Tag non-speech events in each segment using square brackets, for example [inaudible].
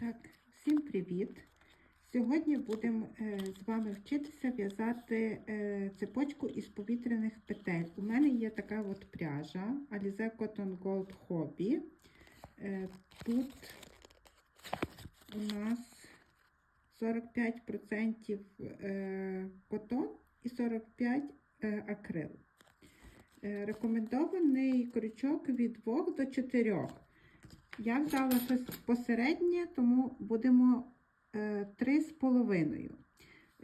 Так, всім привіт! Сьогодні будемо е, з вами вчитися в'язати е, цепочку із повітряних петель. У мене є така от пряжа Alize Cotton Gold Hobby. Е, тут у нас 45% е, котон і 45% е, акрил. Рекомендований крючок від 2 до 4. Я взяла щось посереднє, тому будемо е, 3,5.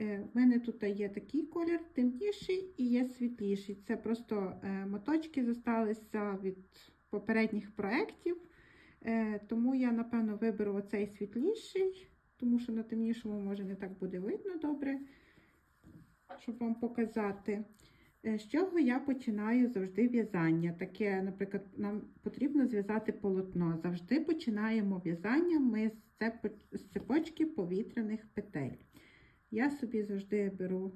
Е, в мене тут є такий колір, темніший і є світліший. Це просто е, моточки зосталися від попередніх проєктів. Е, тому я, напевно, виберу оцей світліший, тому що на темнішому може не так буде видно добре, щоб вам показати. Е, З чого я починаю завжди в'язання? Таке, наприклад, нам потрібно зв'язати полотно. Завжди починаємо в'язання ми з цепочки повітряних петель. Я собі завжди беру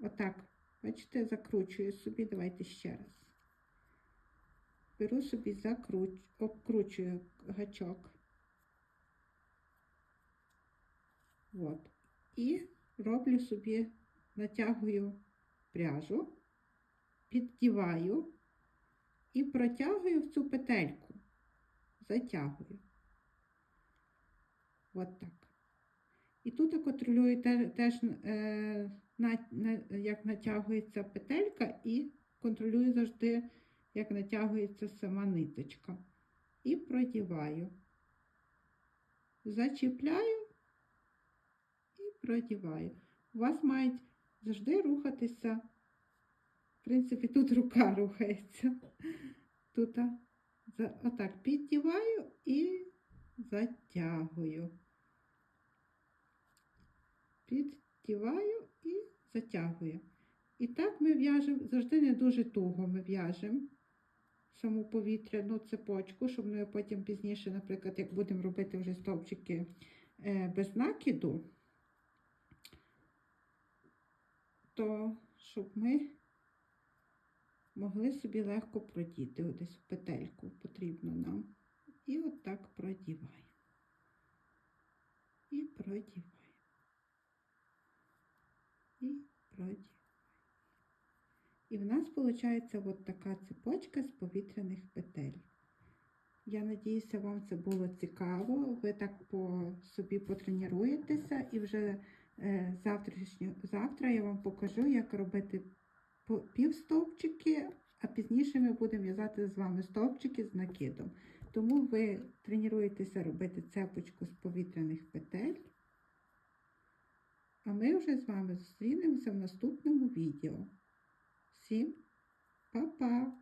отак, бачите, закручую собі, давайте ще раз. Беру собі, закруч... обкручую гачок. От. І роблю собі, натягую пряжу, піддіваю і протягую в цю петельку. Затягую. От так. І тут я контролюю те- теж, е, як натягується петелька, і контролюю завжди, як натягується сама ниточка. І продіваю. Зачіпляю продіваю. У вас мають завжди рухатися. В принципі, тут рука [laughs] рухається. Тут отак піддіваю і затягую. Піддіваю і затягую. І так ми в'яжемо, завжди не дуже туго ми в'яжемо саму повітряну цепочку, щоб ми потім пізніше, наприклад, як будемо робити вже стовпчики е, без накиду, то щоб ми могли собі легко продіти десь в петельку потрібно нам. І от так продіваємо. І продіваємо. І продіваємо. І в нас виходить от така цепочка з повітряних петель. Я надіюся, вам це було цікаво. Ви так по собі потренуєтеся і вже е, завтра я вам покажу, як робити півстовпчики, а пізніше ми будемо в'язати з вами стовпчики з накидом. Тому ви тренуєтеся робити цепочку з повітряних петель. А ми вже з вами зустрінемося в наступному відео. Всім па-па!